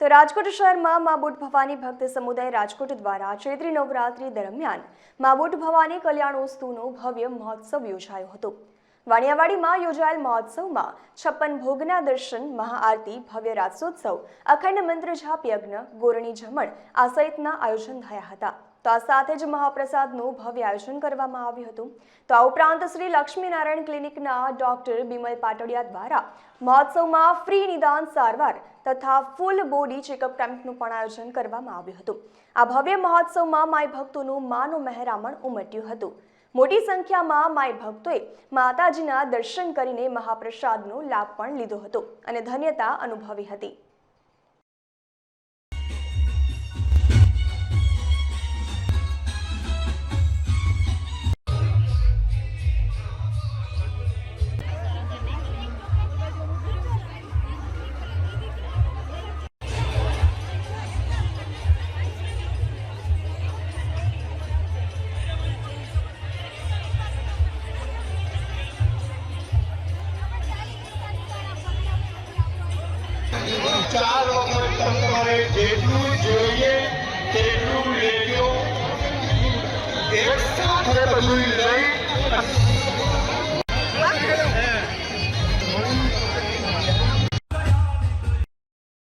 તો રાજકોટ શહેરમાં મા બુટ ભવાની ભક્ત સમુદાય રાજકોટ દ્વારા ચૈત્રી નવરાત્રી દરમિયાન મા બુટ ભવાની કલ્યાણોત્સવનો ભવ્ય મહોત્સવ યોજાયો હતો. વાણિયાવાડીમાં યોજાયેલ મહોત્સવમાં છપ્પન ભોગના દર્શન, મહાઆરતી, ભવ્ય રાસોત્સવ, અખંડ મંત્ર જાપ યજ્ઞ, ગોરણી જમણ આ સહિતના આયોજન થયા હતા. તો આ સાથે જ મહાપ્રસાદનું ભવ્ય આયોજન કરવામાં આવ્યું હતું. તો આ ઉપરાંત શ્રી લક્ષ્મીનારાયણ ક્લિનિકના ડોક્ટર બિમલ પાટડિયા દ્વારા મહોત્સવમાં ફ્રી નિદાન સારવાર તથા ફૂલ બોડી ચેકઅપ કેમ્પનું પણ આયોજન કરવામાં આવ્યું હતું. આ ભવ્ય મહોત્સવમાં માય ભક્તોનું માનું મહેરામણ ઉમટ્યું હતું. મોટી સંખ્યામાં માય ભક્તોએ માતાજીના દર્શન કરીને મહાપ્રસાદનો લાભ પણ લીધો હતો અને ધન્યતા અનુભવી હતી. ચાર વખત તમારે જેટલું જોઈએ તેટલું લેજો. એક સાથે બધું